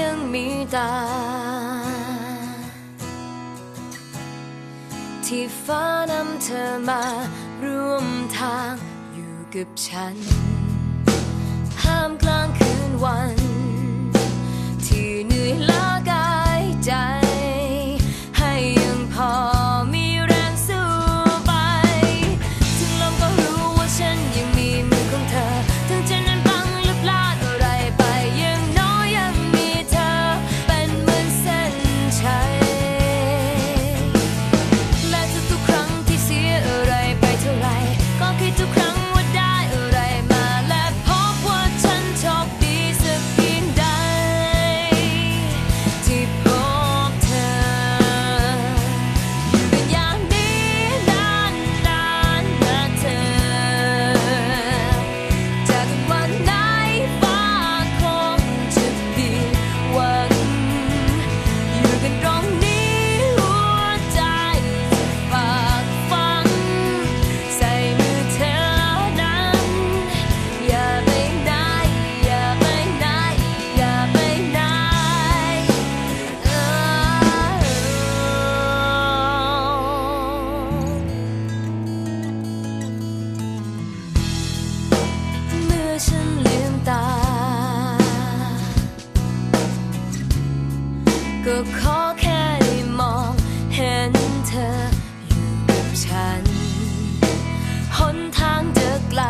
ยังมีตา ที่ฟ้านำเธอมารวมทางอยู่กับฉัน ห้ามกลางคืนวัน ฉันลืมตา ก็ขอแค่ได้มองเห็นเธออยู่กับฉัน หนทางจะไกล